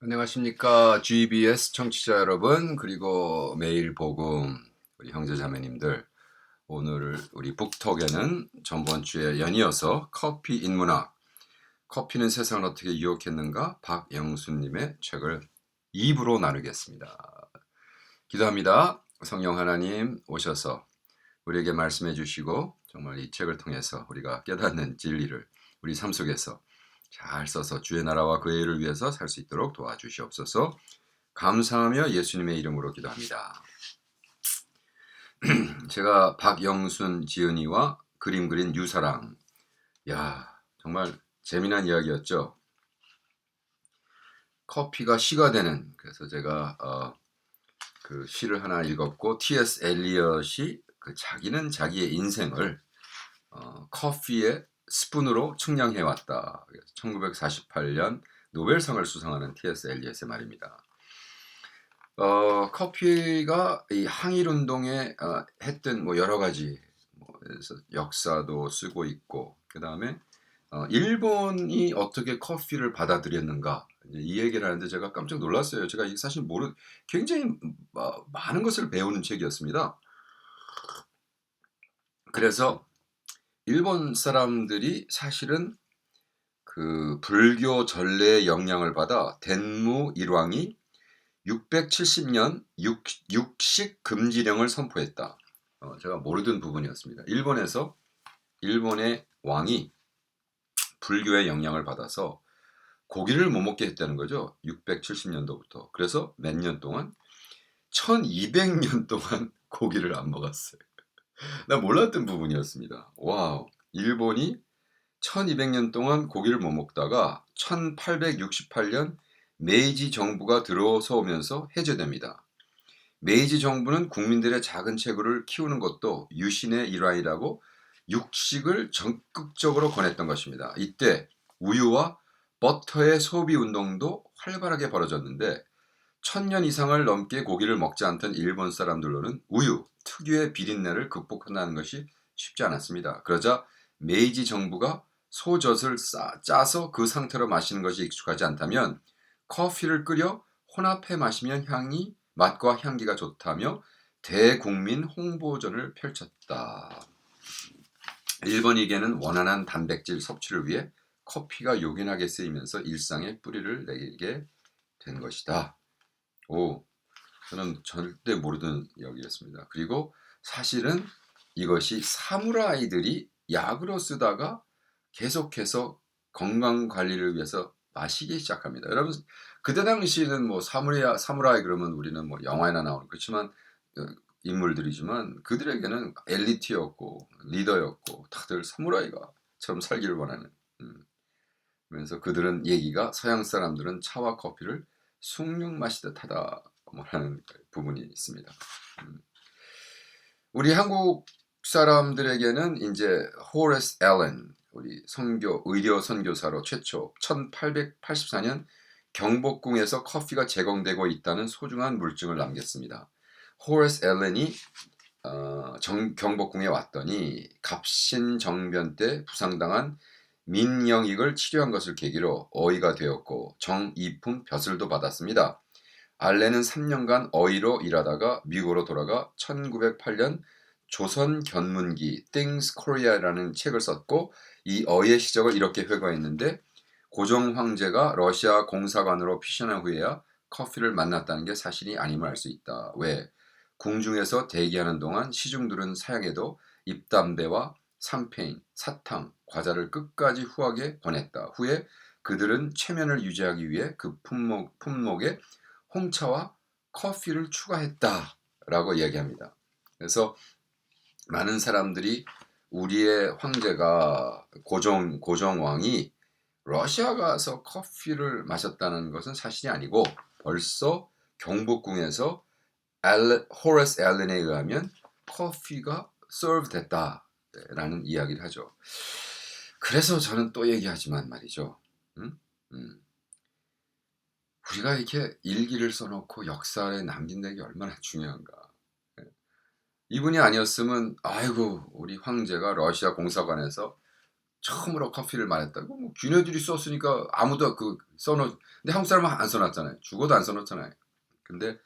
안녕하십니까 GBS 청취자 여러분 그리고 매일 복음 우리 형제자매님들. 오늘 우리 북톡에는 전번 주에 연이어서 커피 인문학 커피는 세상을 어떻게 유혹했는가? 박영수님의 책을 2부로 나누겠습니다. 기도합니다. 성령 하나님 오셔서 우리에게 말씀해 주시고 정말 이 책을 통해서 우리가 깨닫는 진리를 우리 삶 속에서 잘 써서 주의 나라와 그의 일을 위해서 살 수 있도록 도와주시옵소서. 감사하며 예수님의 이름으로 기도합니다. 제가 박영순 지은이와 그림 그린 유사랑. 야, 정말 재미난 이야기였죠. 커피가 시가 되는 그래서 제가 어, 그 시를 하나 읽었고 T.S. 엘리엇이 그 자기는 자기의 인생을 어, 커피에 스푼으로 측량해 왔다. 1948년 노벨상을 수상하는 T.S. 엘리엇의 말입니다. 어, 커피가 이 항일 운동에 어, 했던 뭐 여러 가지 뭐 역사도 쓰고 있고 그 다음에 어, 일본이 어떻게 커피를 받아들였는가 이 얘기를 하는데 제가 깜짝 놀랐어요. 제가 사실 모르 굉장히 어, 많은 것을 배우는 책이었습니다. 그래서 일본 사람들이 사실은 그 불교 전례의 영향을 받아 덴무 일왕이 670년 육, 식 금지령을 선포했다. 어, 제가 모르던 부분이었습니다. 일본에서 일본의 왕이 불교의 영향을 받아서 고기를 못 먹게 했다는 거죠. 670년도부터. 그래서 몇 년 동안 1200년 동안 고기를 안 먹었어요. 나 몰랐던 부분이었습니다. 와우. 일본이 1200년 동안 고기를 못 먹다가 1868년 메이지 정부가 들어서오면서 해제됩니다. 메이지 정부는 국민들의 작은 체구를 키우는 것도 유신의 일환이라고 육식을 적극적으로 권했던 것입니다. 이때 우유와 버터의 소비 운동도 활발하게 벌어졌는데 천년 이상을 넘게 고기를 먹지 않던 일본 사람들로는 우유, 특유의 비린내를 극복한다는 것이 쉽지 않았습니다. 그러자 메이지 정부가 소젖을 싸, 짜서 그 상태로 마시는 것이 익숙하지 않다면 커피를 끓여 혼합해 마시면 향이 맛과 향기가 좋다며 대국민 홍보전을 펼쳤다. 일본에게는 원활한 단백질 섭취를 위해 커피가 요긴하게 쓰이면서 일상의 뿌리를 내게 된 것이다. 오, 저는 절대 모르던 이야기였습니다. 그리고 사실은 이것이 사무라이들이 약으로 쓰다가 계속해서 건강 관리를 위해서 마시기 시작합니다. 여러분 그때 당시에는 뭐 사무라이, 사무라이 그러면 우리는 뭐 영화에나 나오는 그렇지만 어, 인물들이지만 그들에게는 엘리트였고 리더였고 다들 사무라이가처럼 살기를 원하는. 음. 그래서 그들은 얘기가 서양 사람들은 차와 커피를 숭늉 마시듯 하다 뭐라는 부분이 있습니다. 음. 우리 한국 사람들에게는 이제 호레스 앨런 우리 선교 의료 선교사로 최초 1884년 경복궁에서 커피가 제공되고 있다는 소중한 물증을 남겼습니다. 호레스 앨런이 어, 정, 경복궁에 왔더니 갑신정변 때 부상당한 민영익을 치료한 것을 계기로 어이가 되었고 정이품 벼슬도 받았습니다. 알렌은 3년간 어이로 일하다가 미국으로 돌아가 1908년 조선 견문기 Things Korea라는 책을 썼고 이 어의 시적을 이렇게 회고했는데 고종 황제가 러시아 공사관으로 피신한 후에야 커피를 만났다는 게 사실이 아님을 알 수 있다. 왜? 궁중에서 대기하는 동안 시중들은 사양에도 잎담배와 상페인, 사탕, 과자를 끝까지 후하게 권했다. 후에 그들은 체면을 유지하기 위해 그 품목, 품목에 홍차와 커피를 추가했다 라고 이야기합니다. 그래서 많은 사람들이 우리의 황제가 고종 고종 왕이 러시아 가서 커피를 마셨다는 것은 사실이 아니고 벌써 경복궁에서 앨, 호레스 앨런에 의하면 커피가 서브 됐다 라는 이야기를 하죠. 그래서 저는 또 얘기하지만 말이죠. 음? 음. 우리가 이렇게 일기를 써놓고 역사에 남긴다는 게 얼마나 중요한가. 이분이 아니었으면 아이고 우리 황제가 러시아 공사관에서 처음으로 커피를 말했다고 뭐 귀네들이 썼으니까 아무도 그 써놓 근데 한국 사람은 안 써놨잖아요 죽어도 안 써놓잖아요 근데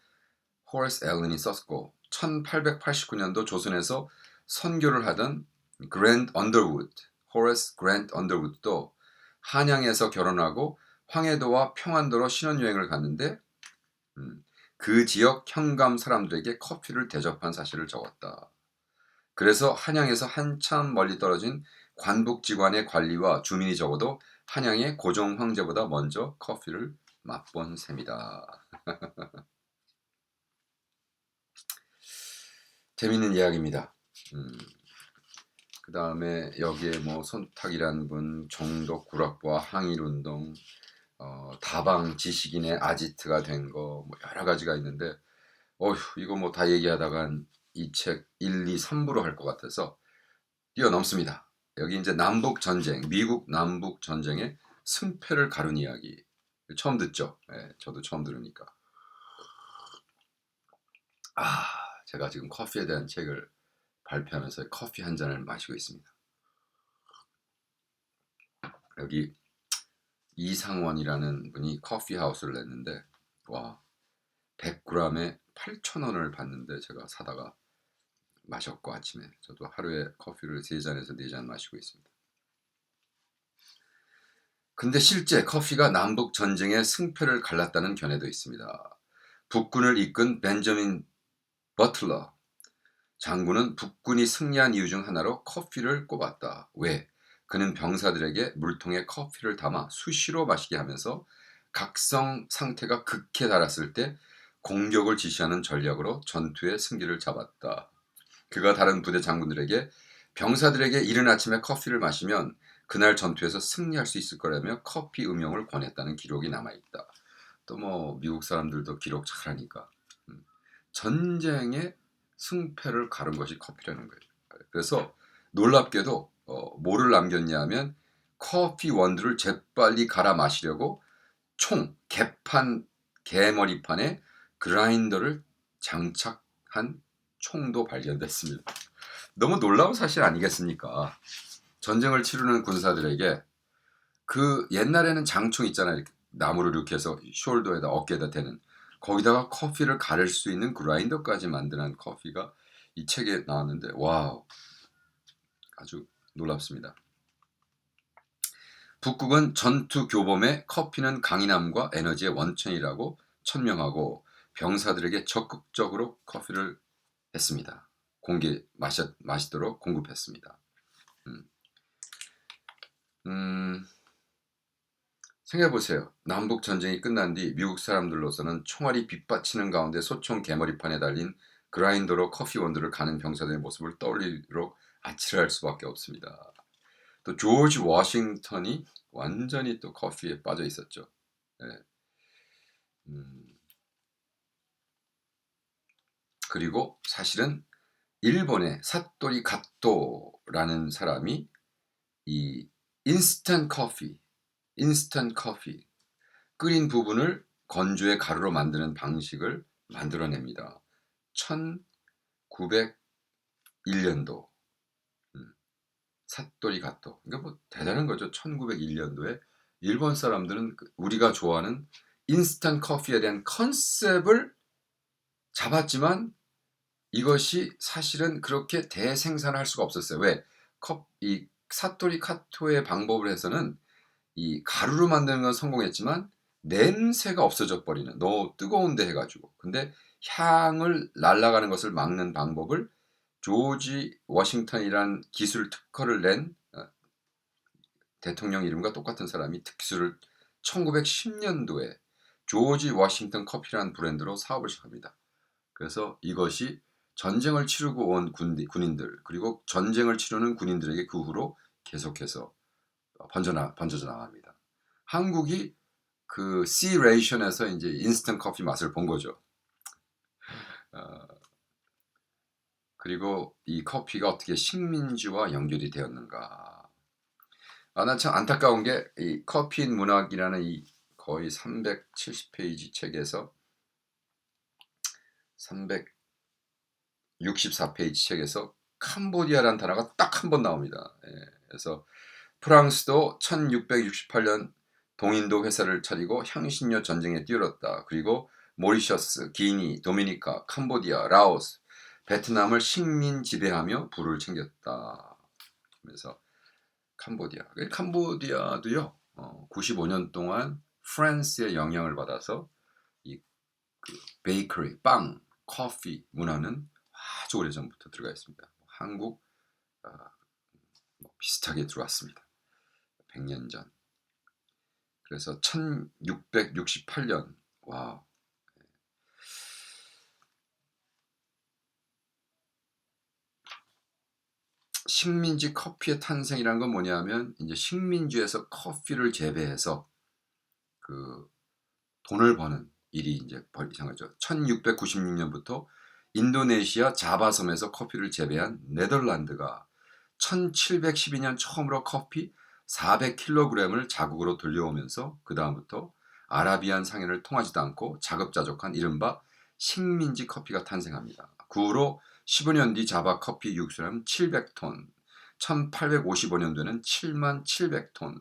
호레스 앨런이 썼고 1889년도 조선에서 선교를 하던 그랜드 언더우드 호레스 그랜드 언더우드도 한양에서 결혼하고 황해도와 평안도로 신혼여행을 갔는데 음, 그 지역 현감 사람들에게 커피를 대접한 사실을 적었다. 그래서 한양에서 한참 멀리 떨어진 관북지관의 관리와 주민이 적어도 한양의 고종 황제보다 먼저 커피를 맛본 셈이다. 재밌는 이야기입니다. 음, 그 다음에 여기에 뭐 손탁이라는 분, 정독 구락부와 항일운동, 어, 다방 지식인의 아지트가 된 거, 뭐 여러 가지가 있는데, 어휴, 이거 뭐 다 얘기하다간 이 책 1, 2, 3부로 할 것 같아서 뛰어넘습니다. 여기 이제 남북 전쟁, 미국 남북 전쟁의 승패를 가른 이야기. 처음 듣죠? 예, 저도 처음 들으니까. 아, 제가 지금 커피에 대한 책을 발표하면서 커피 한 잔을 마시고 있습니다. 여기 이상원이라는 분이 커피 하우스를 냈는데 와 100g에 8,000원을 받는데 제가 사다가 마셨고 아침에 저도 하루에 커피를 3잔에서 4잔 마시고 있습니다. 근데 실제 커피가 남북 전쟁의 승패를 갈랐다는 견해도 있습니다. 북군을 이끈 벤저민 버틀러 장군은 북군이 승리한 이유 중 하나로 커피를 꼽았다. 왜? 그는 병사들에게 물통에 커피를 담아 수시로 마시게 하면서 각성 상태가 극해 달았을 때 공격을 지시하는 전략으로 전투의 승기를 잡았다. 그가 다른 부대 장군들에게 병사들에게 이른 아침에 커피를 마시면 그날 전투에서 승리할 수 있을 거라며 커피 음용을 권했다는 기록이 남아있다. 또 뭐 미국 사람들도 기록 잘하니까 음. 전쟁의 승패를 가른 것이 커피라는 거예요. 그래서 놀랍게도 어, 뭐를 남겼냐면 커피 원두를 재빨리 갈아 마시려고 총 개판 개머리판에 그라인더를 장착한 총도 발견됐습니다. 너무 놀라운 사실 아니겠습니까? 전쟁을 치르는 군사들에게 그 옛날에는 장총 있잖아요. 나무를 이렇게 해서 숄더에다 어깨에다 대는 거기다가 커피를 가를 수 있는 그라인더까지 만드는 커피가 이 책에 나왔는데 와우 아주 놀랍습니다. 북극은 전투 교범의 커피는 강인함과 에너지의 원천이라고 천명하고 병사들에게 적극적으로 커피를 했습니다. 공개 마시, 마시도록 공급했습니다. 음. 음, 생각해보세요. 남북 전쟁이 끝난 뒤 미국 사람들로서는 총알이 빗받치는 가운데 소총 개머리판에 달린 그라인더로 커피 원두를 가는 병사들의 모습을 떠올리도록 아찔할 수밖에 없습니다. 또 조지 워싱턴이 완전히 또 커피에 빠져 있었죠. 네. 음. 그리고 사실은 일본의 사토리 가토라는 사람이 이 인스턴 커피, 인스턴 커피 끓인 부분을 건조의 가루로 만드는 방식을 만들어냅니다. 1901년도 사토리 가토. 그러니까 뭐 대단한 거죠. 1901년도에 일본 사람들은 그 우리가 좋아하는 인스턴 커피에 대한 컨셉을 잡았지만 이것이 사실은 그렇게 대생산할 수가 없었어요. 왜? 컵, 이 사토리 카토의 방법을 해서는 이 가루로 만드는 건 성공했지만 냄새가 없어져 버리는 너무 뜨거운데 해가지고 근데 향을 날아가는 것을 막는 방법을 조지 워싱턴이란 기술 특허를 낸 어, 대통령 이름과 똑같은 사람이 특수를 1910년도에 조지 워싱턴 커피라는 브랜드로 사업을 시작합니다. 그래서 이것이 전쟁을 치르고 온 군인들 그리고 전쟁을 치르는 군인들에게 그 후로 계속해서 번져나 번져져 나갑니다. 한국이 그 C 레이션에서 이제 인스턴트 커피 맛을 본 거죠. 어, 그리고 이 커피가 어떻게 식민지와 연결이 되었는가? 아, 난참 안타까운 게 이 커피인 문학이라는 이 거의 370페이지 책에서 364페이지 책에서 캄보디아라는 단어가 딱 한 번 나옵니다. 예, 그래서 프랑스도 1668년 동인도 회사를 차리고 향신료 전쟁에 뛰어들었다. 그리고 모리셔스, 기니, 도미니카, 캄보디아, 라오스, 베트남을 식민 지배하며 부를 챙겼다. 그래서 캄보디아, 그 캄보디아도요. 어, 95년 동안 프랑스의 영향을 받아서 이 그 베이커리, 빵, 커피 문화는 아주 오래 전부터 들어가 있습니다. 한국 아, 뭐 비슷하게 들어왔습니다. 100년 전. 그래서 1668년 와 식민지 커피의 탄생이란 건 뭐냐면 이제 식민지에서 커피를 재배해서 그 돈을 버는 일이 이제 벌이상하죠. 1696년부터 인도네시아 자바섬에서 커피를 재배한 네덜란드가 1712년 처음으로 커피 400kg을 자국으로 들려오면서 그 다음부터 아라비안 상인을 통하지도 않고 자급자족한 이른바 식민지 커피가 탄생합니다. 그 후로 15년 뒤 자바 커피 육수량 700톤, 1855년도에는 7만 700톤.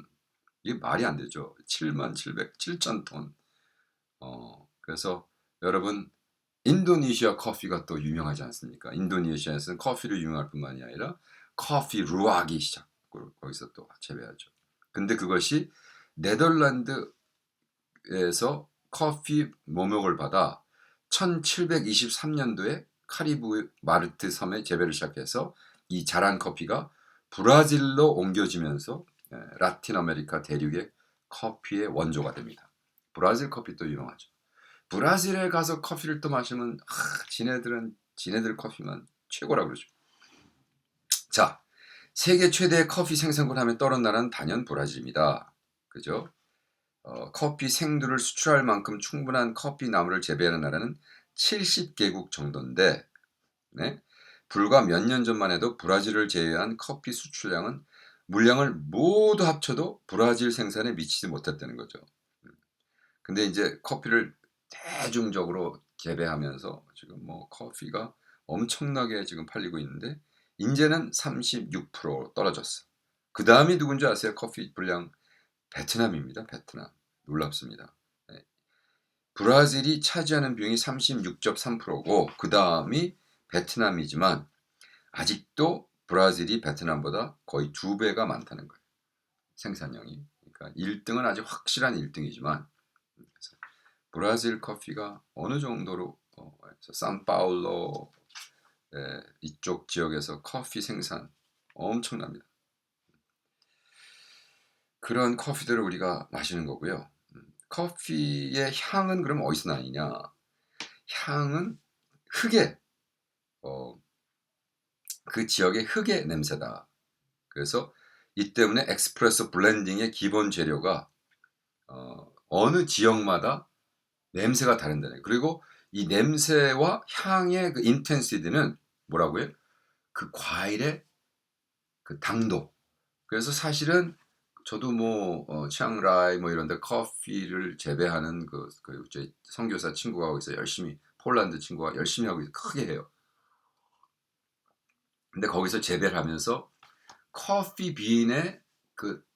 이게 말이 안 되죠. 7만 700, 7천 톤. 어, 그래서 여러분 인도네시아 커피가 또 유명하지 않습니까? 인도네시아에서는 커피를 유명할 뿐만이 아니라 커피 루아기 시작 거기서 또 재배하죠. 근데 그것이 네덜란드에서 커피 모목을 받아 1723년도에 카리브 마르트 섬에 재배를 시작해서 이 자란 커피가 브라질로 옮겨지면서 예, 라틴 아메리카 대륙의 커피의 원조가 됩니다. 브라질 커피도 유명하죠. 브라질에 가서 커피를 또 마시면 아, 지네들은 지네들 커피만 최고라 그러죠. 자, 세계 최대의 커피 생산권 하면 떠오른 나라는 단연 브라질입니다. 그죠? 어, 커피 생두를 수출할 만큼 충분한 커피 나무를 재배하는 나라는 70개국 정도인데 네? 불과 몇 년 전만 해도 브라질을 제외한 커피 수출량은 물량을 모두 합쳐도 브라질 생산에 미치지 못했다는 거죠. 근데 이제 커피를 대중적으로 재배하면서 지금 뭐 커피가 엄청나게 지금 팔리고 있는데 인제는 36% 떨어졌어. 그 다음이 누군지 아세요? 커피 분량 베트남입니다. 베트남 놀랍습니다. 네. 브라질이 차지하는 비용이 36.3%고 그 다음이 베트남이지만 아직도 브라질이 베트남보다 거의 두 배가 많다는 거예요. 생산량이. 그러니까 1등은 아직 확실한 1등이지만 브라질 커피가 어느 정도로 어, 산파울로 예, 이쪽 지역에서 커피 생산 엄청납니다. 그런 커피들을 우리가 마시는 거고요. 음, 커피의 향은 그럼 어디서 나느냐? 향은 흙의 어, 그 지역의 흙의 냄새다. 그래서 이 때문에 엑스프레소 블렌딩의 기본 재료가 어, 어느 지역마다 냄새가 다른다네. 그리고 이 냄새와 향의 그 인텐시티는 뭐라고요? 그 과일의 그 당도. 그래서 사실은 저도 뭐 어, 치앙라이 뭐 이런데 커피를 재배하는 그, 그 선교사 친구가 거기서 열심히 폴란드 친구가 열심히 하고 크게 해요. 근데 거기서 재배를 하면서 커피 빈의 그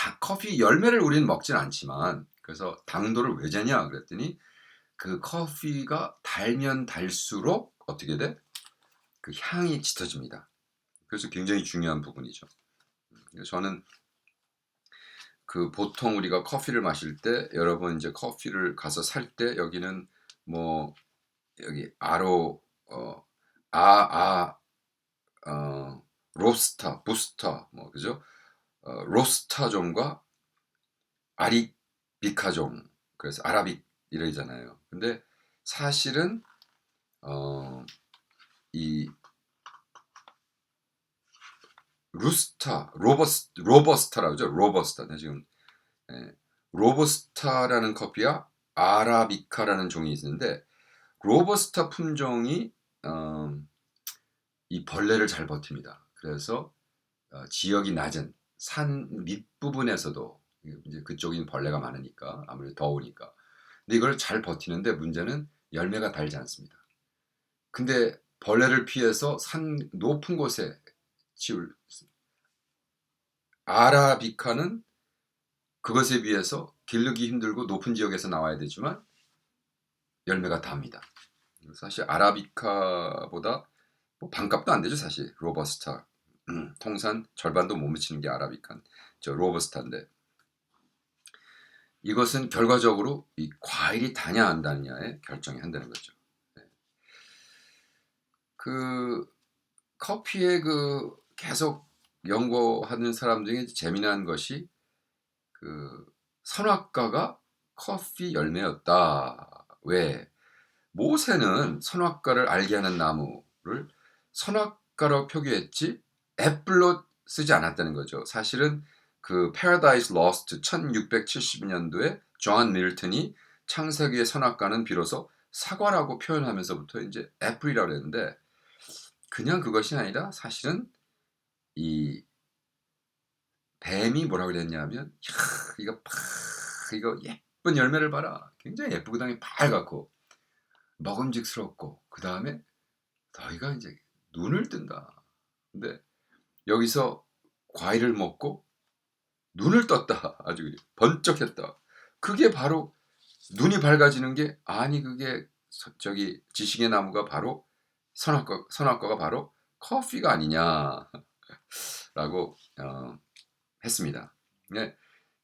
다 커피 열매를 우리는 먹진 않지만 그래서 당도를 왜 재냐 그랬더니 그 커피가 달면 달수록 어떻게 돼? 그 향이 짙어집니다. 그래서 굉장히 중요한 부분이죠. 저는 그 보통 우리가 커피를 마실 때 여러분 이제 커피를 가서 살 때 여기는 뭐 여기 아로 어 아아 어, 로스타 부스터 뭐 그죠? 어, 로스타종과 아리비카종 그래서 아라빅 이러잖아요. 근데 사실은 어, 이 루스타, 로버스, 로버스타라고 하죠. 로버스타. 네, 지금 예, 로버스타라는 커피와 아라비카라는 종이 있는데 로버스타 품종이 어, 이 벌레를 잘 버팁니다. 그래서 어, 지역이 낮은 산 밑부분에서도 이제 그쪽인 벌레가 많으니까 아무래도 더우니까. 근데 이걸 잘 버티는데 문제는 열매가 달지 않습니다. 근데 벌레를 피해서 산 높은 곳에 지울 아라비카는 그것에 비해서 기르기 힘들고 높은 지역에서 나와야 되지만 열매가 답니다. 사실 아라비카보다 뭐 반값도 안 되죠 사실 로버스타 음, 통산 절반도 못 미치는 게 아라비칸 저 로버스타인데 이것은 결과적으로 이 과일이 다냐 안 다냐에 결정이 한다는 거죠. 네. 그 커피에 그 계속 연구하는 사람 중에 재미난 것이 그 선악과가 커피 열매였다. 왜? 모세는 선악과를 알게 하는 나무를 선악과로 표기했지 애플로 쓰지 않았다는 거죠. 사실은 그 Paradise Lost 1670년도에 존 밀턴이 창세기의 선악과는 비로소 사과라고 표현하면서부터 이제 애플이라고 했는데 그냥 그것이 아니라 사실은 이 뱀이 뭐라고 그랬냐면 야, 이거 파 이거 예쁜 열매를 봐라. 굉장히 예쁘고 그다음에 빨갛고 먹음직스럽고 그 다음에 너희가 이제 눈을 뜬다. 근데 여기서 과일을 먹고 눈을 떴다. 아주 번쩍했다. 그게 바로 눈이 밝아지는 게 아니 그게 저기 지식의 나무가 바로 선악과 선악과가 바로 커피가 아니냐라고 어, 했습니다. 네.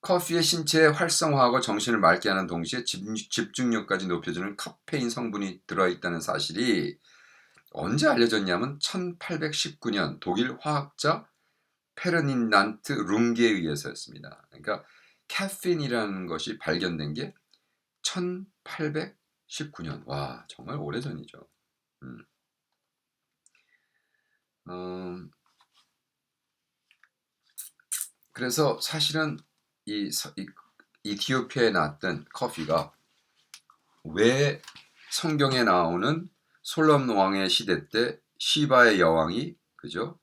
커피의 신체의 활성화하고 정신을 맑게 하는 동시에 집중력까지 높여주는 카페인 성분이 들어있다는 사실이 언제 알려졌냐면 1819년 독일 화학자 페르닌난트 룽게에 의해서였습니다. 그러니까 카페인이라는 것이 발견된 게 1819년. 와, 정말 오래전이죠. 음. 음, 그래서 사실은 이, 이 이티오피아에 나왔던 커피가 왜 성경에 나오는 솔롬 왕의 시대 때 시바의 여왕이 그죠?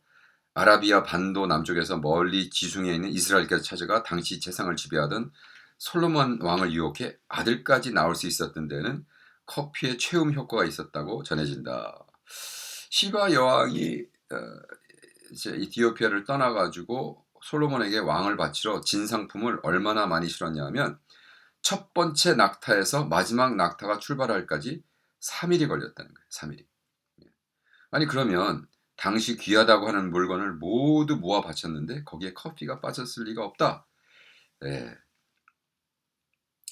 아라비아 반도 남쪽에서 멀리 지중해 있는 이스라엘까지 찾아가 당시 재상을 지배하던 솔로몬 왕을 유혹해 아들까지 나올 수 있었던 데는 커피의 최음 효과가 있었다고 전해진다. 시바 여왕이 어, 이제 이티오피아를 떠나가지고 솔로몬에게 왕을 바치러 진상품을 얼마나 많이 실었냐면 첫 번째 낙타에서 마지막 낙타가 출발할까지 3일이 걸렸다는 거예요. 3일이. 아니 그러면 당시 귀하다고 하는 물건을 모두 모아 바쳤는데 거기에 커피가 빠졌을 리가 없다. 네.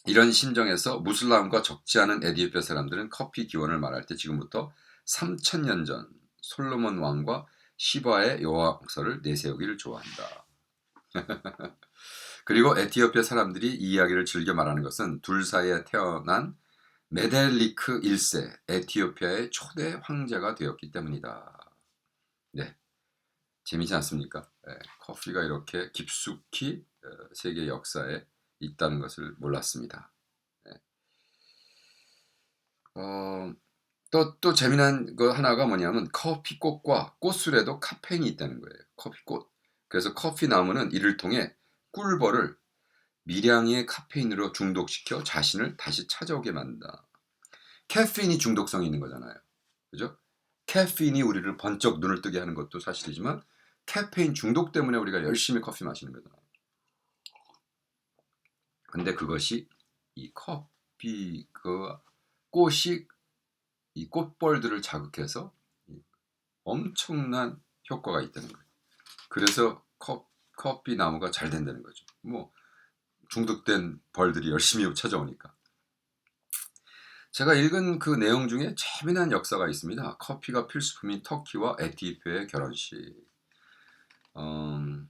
이런 심정에서 무슬람과 적지 않은 에디오피아 사람들은 커피 기원을 말할 때 지금부터 3천년 전 솔로몬 왕과 시바의 여왕서를 내세우기를 좋아한다. 그리고 에티오피아 사람들이 이 이야기를 즐겨 말하는 것은 둘 사이에 태어난 메델리크 1세 에티오피아의 초대 황제가 되었기 때문이다. 네. 재미지 않습니까? 네, 커피가 이렇게 깊숙이 어, 세계 역사에 있다는 것을 몰랐습니다. 네. 어, 또, 또 재미난 거 하나가 뭐냐면 커피꽃과 꽃술에도 카페인이 있다는 거예요. 커피꽃. 그래서 커피 나무는 이를 통해 꿀벌을 미량의 카페인으로 중독시켜 자신을 다시 찾아오게 만든다. 카페인이 중독성이 있는 거잖아요. 그죠? 카페인이 우리를 번쩍 눈을 뜨게 하는 것도 사실이지만 카페인 중독 때문에 우리가 열심히 커피 마시는 거잖아요. 근데 그것이 이 커피 그 꽃이 이 꽃벌들을 자극해서 엄청난 효과가 있다는 거예요. 그래서 컵, 커피 나무가 잘 된다는 거죠. 뭐 중독된 벌들이 열심히 찾아오니까. 제가 읽은 그 내용 중에 재미난 역사가 있습니다. 커피가 필수품인 터키와 에티오피아의 결혼식. 음,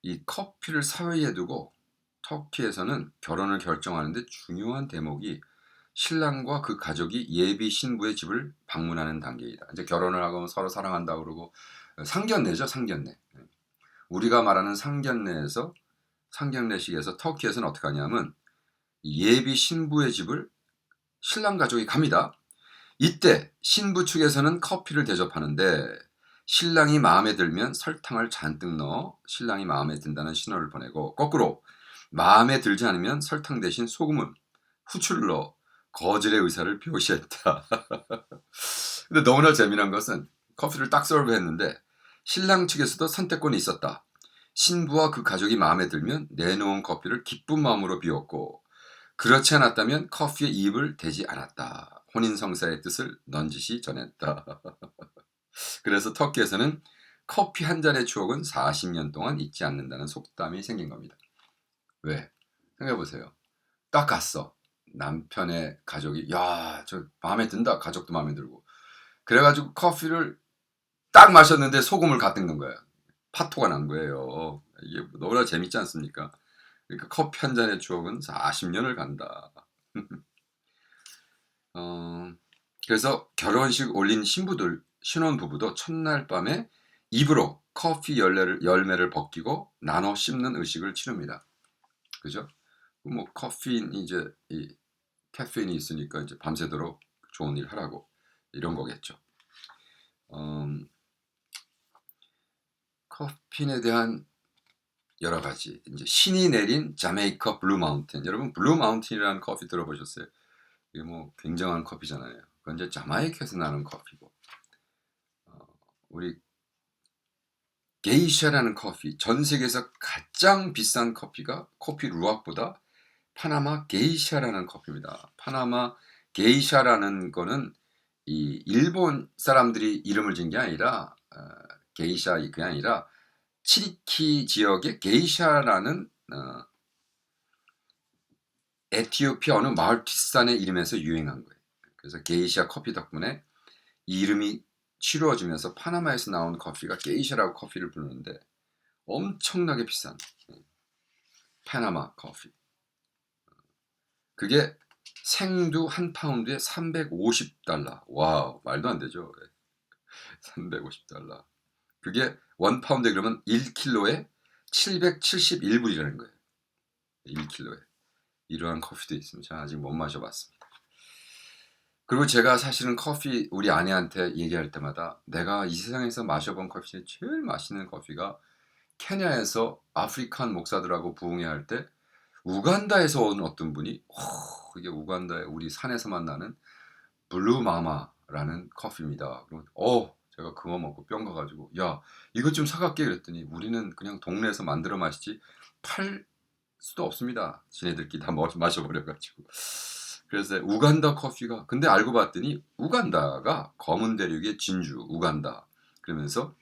이 커피를 사회에 두고 터키에서는 결혼을 결정하는데 중요한 대목이 신랑과 그 가족이 예비 신부의 집을 방문하는 단계이다. 이제 결혼을 하고 서로 사랑한다 그러고 상견례죠, 상견례. 우리가 말하는 상견례에서 상견례식에서 터키에서는 어떻게 하냐면 예비 신부의 집을 신랑 가족이 갑니다. 이때 신부 측에서는 커피를 대접하는데 신랑이 마음에 들면 설탕을 잔뜩 넣어 신랑이 마음에 든다는 신호를 보내고 거꾸로 마음에 들지 않으면 설탕 대신 소금을 후추를 넣어 거절의 의사를 표시했다. 근데 너무나 재미난 것은 커피를 딱 서브했는데 신랑 측에서도 선택권이 있었다. 신부와 그 가족이 마음에 들면 내놓은 커피를 기쁜 마음으로 비웠고 그렇지 않았다면 커피에 입을 대지 않았다. 혼인 성사의 뜻을 넌지시 전했다. 그래서 터키에서는 커피 한 잔의 추억은 40년 동안 잊지 않는다는 속담이 생긴 겁니다. 왜? 생각해 보세요. 딱 갔어. 남편의 가족이 야, 저 마음에 든다. 가족도 마음에 들고. 그래가지고 커피를 딱 마셨는데 소금을 가득 넣은 거예요. 파토가 난 거예요. 이게 너무나 재밌지 않습니까? 그러니까 커피 한 잔의 추억은 40년을 간다. 어, 그래서 결혼식 올린 신부들, 신혼부부도 첫날 밤에 입으로 커피 열매를, 열매를 벗기고 나눠 씹는 의식을 치릅니다. 그죠? 뭐 커피인 이제 이 카페인이 있으니까 이제 밤새도록 좋은 일 하라고 이런 거겠죠. 음, 커피인에 대한 여러 가지 이제 신이 내린 자메이카 블루 마운틴 여러분 블루 마운틴이라는 커피 들어보셨어요? 이게 뭐 굉장한 커피잖아요. 그건 이제 자마이카에서 나는 커피고 어, 우리 게이샤라는 커피 전 세계에서 가장 비싼 커피가 커피 루악보다 파나마 게이샤라는 커피입니다. 파나마 게이샤라는 거는 이 일본 사람들이 이름을 진게 아니라 어, 게이샤 그게 아니라 치리키 지역의 게이샤라는 어, 에티오피아 어느 마을 뒷산의 이름에서 유행한 거예요. 그래서 게이샤 커피 덕분에 이 이름이 치루어지면서 파나마에서 나온 커피가 게이샤라고 커피를 부르는데 엄청나게 비싼 예, 파나마 커피. 그게 생두 한 파운드에 350달러. 와우, 말도 안 되죠. 350달러. 그게 원 파운드에 그러면 1킬로에 771불이라는 거예요. 1킬로에. 이러한 커피도 있습니다. 저는 아직 못 마셔봤습니다. 그리고 제가 사실은 커피 우리 아내한테 얘기할 때마다 내가 이 세상에서 마셔본 커피 중에 제일 맛있는 커피가 케냐에서 아프리칸 목사들하고 부흥회 할때 우간다에서 온 어떤 분이 오, 이게 우간다에 우리 산에서 만나는 블루마마라는 커피입니다. 어 제가 그거 먹고 뿅 가가지고 야 이것 좀 사갈게 그랬더니 우리는 그냥 동네에서 만들어 마시지 팔 수도 없습니다. 지네들끼리 다 마셔버려가지고 그래서 우간다 커피가 근데 알고 봤더니 우간다가 검은 대륙의 진주 우간다 그러면서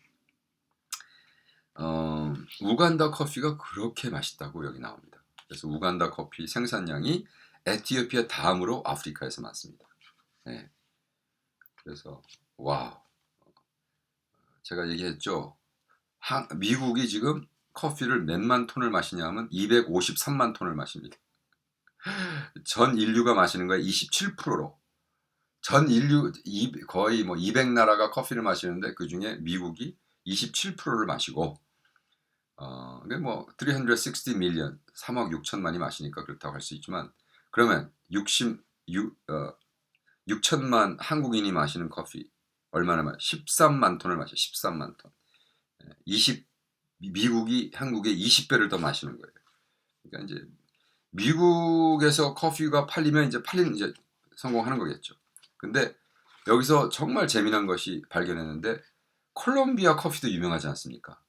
어, 우간다 커피가 그렇게 맛있다고 여기 나옵니다. 그래서 우간다 커피 생산량이 에티오피아 다음으로 아프리카에서 많습니다. 네. 그래서 와우. 제가 얘기했죠. 한, 미국이 지금 커피를 몇만 톤을 마시냐 하면 253만 톤을 마십니다. 전 인류가 마시는 거에 27%로 전 인류 거의 뭐 200나라가 커피를 마시는데 그 중에 미국이 27%를 마시고 어, 뭐, 360 밀리언, 3억 6천만이 마시니까 그렇다고 할 수 있지만, 그러면 60, 6, 어, 6천만 한국인이 마시는 커피, 얼마나 마 13만 톤을 마셔, 13만 톤. 20, 예, 미국이 한국의 20배를 더 마시는 거예요. 그러니까 이제, 미국에서 커피가 팔리면 이제 팔리는, 이제 성공하는 거겠죠. 근데 여기서 정말 재미난 것이 발견했는데, 콜롬비아 커피도 유명하지 않습니까?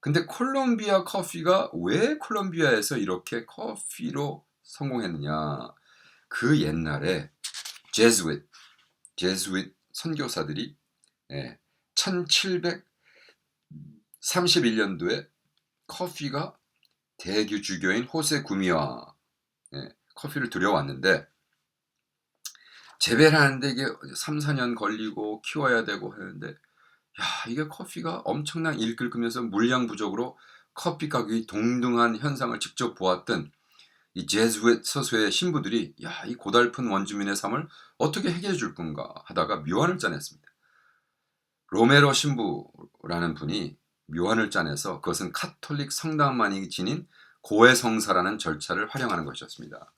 근데 콜롬비아 커피가 왜 콜롬비아에서 이렇게 커피로 성공했느냐? 그 옛날에 제즈윗, 제즈윗 선교사들이 예, 1731년도에 커피가 대규 주교인 호세 구미와 예, 커피를 들여왔는데 재배를 하는데 이게 3, 4년 걸리고 키워야 되고 하는데 야, 이게 커피가 엄청난 일을 끄면서 물량 부족으로 커피 가격이 동등한 현상을 직접 보았던 이 제즈웨 서수의 신부들이 야, 이 고달픈 원주민의 삶을 어떻게 해결해 줄 건가 하다가 묘안을 짜냈습니다. 로메로 신부라는 분이 묘안을 짜내서 그것은 카톨릭 성당만이 지닌 고해성사라는 절차를 활용하는 것이었습니다.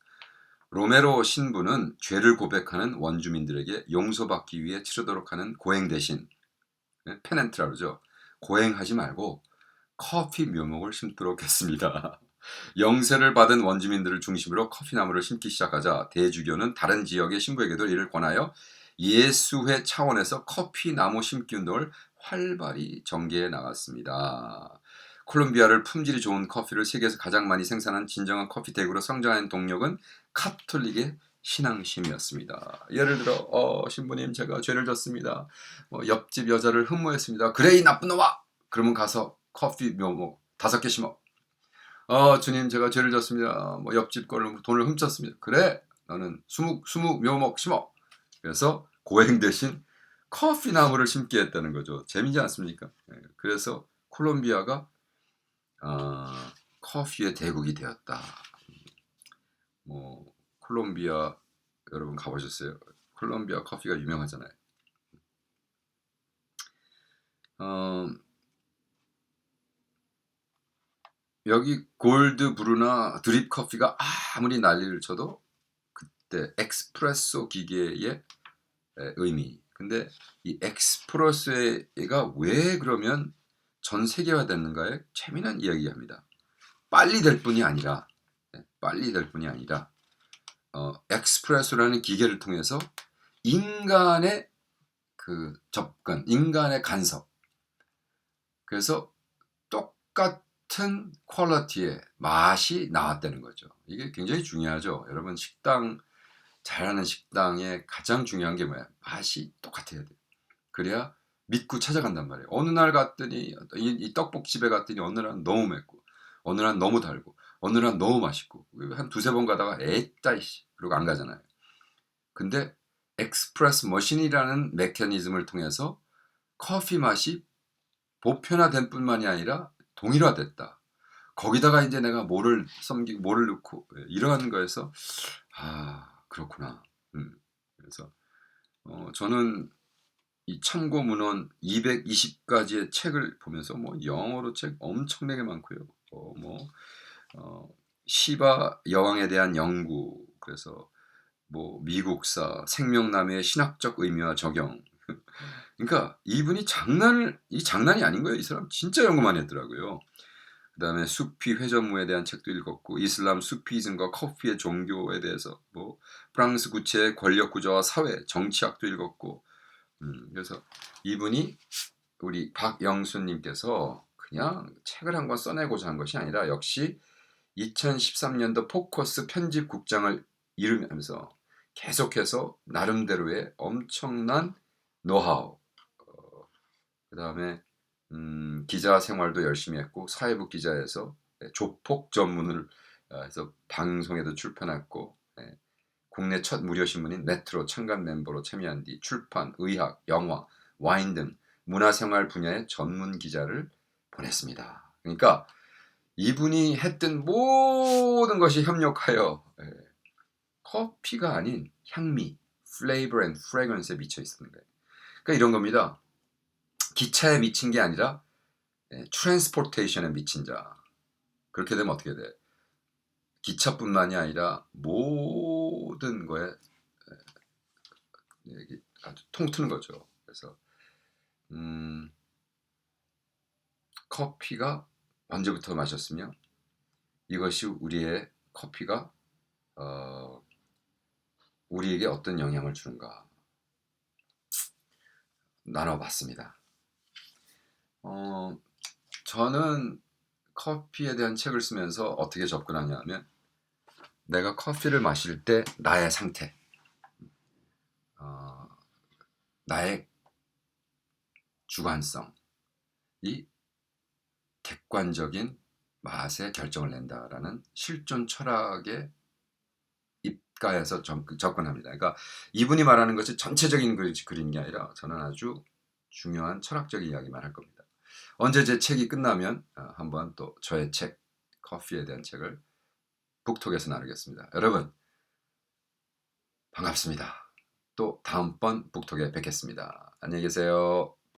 로메로 신부는 죄를 고백하는 원주민들에게 용서받기 위해 치르도록 하는 고행 대신 페넨트라 그러죠. 고행하지 말고 커피 묘목을 심도록 했습니다. 영세를 받은 원주민들을 중심으로 커피나무를 심기 시작하자 대주교는 다른 지역의 신부에게도 이를 권하여 예수회 차원에서 커피나무 심기 운동을 활발히 전개해 나갔습니다. 콜롬비아를 품질이 좋은 커피를 세계에서 가장 많이 생산한 진정한 커피 대국으로 성장한 동력은 카톨릭의 신앙심이었습니다. 예를 들어 어, 신부님 제가 죄를 졌습니다. 뭐, 옆집 여자를 흠모했습니다. 그래 이 나쁜 놈아! 그러면 가서 커피 묘목 다섯 개 심어. 어 주님 제가 죄를 졌습니다. 뭐 옆집 거를 돈을 훔쳤습니다. 그래 너는 수묵 수묵 묘목 심어. 그래서 고행 대신 커피 나무를 심게 했다는 거죠. 재미지 않습니까? 예, 그래서 콜롬비아가 어, 커피의 대국이 되었다. 뭐 콜롬비아 여러분 가보셨어요? 콜롬비아 커피가 유명하잖아요. 어, 여기 골드 브루나 드립 커피가 아무리 난리를 쳐도 그때 엑스프레소 기계의 에, 의미. 근데 이 엑스프레소가 왜 그러면 전 세계화 됐는가에 재미난 이야기합니다. 빨리 될 뿐이 아니라 네, 빨리 될 뿐이 아니라 어, 엑스프레소라는 기계를 통해서 인간의 그 접근, 인간의 간섭. 그래서 똑같은 퀄리티의 맛이 나왔다는 거죠. 이게 굉장히 중요하죠. 여러분 식당 잘하는 식당의 가장 중요한 게 뭐야? 맛이 똑같아야 돼. 그래야 믿고 찾아간단 말이에요. 어느 날 갔더니 이, 이 떡볶집에 갔더니 어느 날 너무 맵고 어느 날 너무 달고 어느 날 너무 맛있고 한 두세 번 가다가 에따 이씨 그리고 안 가잖아요. 근데 엑스프레스 머신이라는 메커니즘을 통해서 커피 맛이 보편화된 뿐만이 아니라 동일화됐다. 거기다가 이제 내가 뭐를 섬기고 뭐를 넣고 예, 이러한 거에서 아 그렇구나. 음, 그래서 어, 저는 이 참고 문헌 220가지의 책을 보면서 뭐 영어로 책 엄청나게 많고요. 어, 뭐 어, 시바 여왕에 대한 연구 그래서 뭐 미국사 생명남의 신학적 의미와 적용 그러니까 이분이 장난을 이 장난이 아닌 거예요. 이 사람 진짜 연구 많이 했더라고요. 그다음에 수피 회전무에 대한 책도 읽었고 이슬람 수피즘과 커피의 종교에 대해서 뭐 프랑스 구체의 권력 구조와 사회 정치학도 읽었고 음, 그래서 이분이 우리 박영수님께서 그냥 책을 한 권 써내고자 한 것이 아니라 역시 2013년도 포커스 편집국장을 이루면서 계속해서 나름대로의 엄청난 노하우, 어, 그 다음에 음, 기자 생활도 열심히 했고 사회부 기자에서 예, 조폭 전문을 어, 해서 방송에도 출판했고 예, 국내 첫 무료 신문인 메트로 창간 멤버로 참여한 뒤 출판, 의학, 영화, 와인 등 문화생활 분야의 전문 기자를 보냈습니다. 그러니까 이분이 했던 모든 것이 협력하여 예, 커피가 아닌 향미, flavor and fragrance에 미쳐 있었는 거예요. 그러니까 이런 겁니다. 기차에 미친 게 아니라 예, 트랜스포테이션에 미친 자. 그렇게 되면 어떻게 돼? 기차뿐만이 아니라 모든 거에 예, 아주 통트는 거죠. 그래서 음, 커피가 언제부터 마셨으며 이것이 우리의 커피가 어, 우리에게 어떤 영향을 주는가 나눠봤습니다. 어, 저는 커피에 대한 책을 쓰면서 어떻게 접근하냐면 내가 커피를 마실 때 나의 상태, 어, 나의 주관성, 이 객관적인 맛에 결정을 낸다라는 실존 철학의 입가에서 접근합니다. 그러니까 이분이 말하는 것이 전체적인 그림이 아니라 저는 아주 중요한 철학적인 이야기만 할 겁니다. 언제 제 책이 끝나면 어, 한번 또 저의 책 커피에 대한 책을 북톡에서 나누겠습니다. 여러분 반갑습니다. 또 다음번 북톡에 뵙겠습니다. 안녕히 계세요.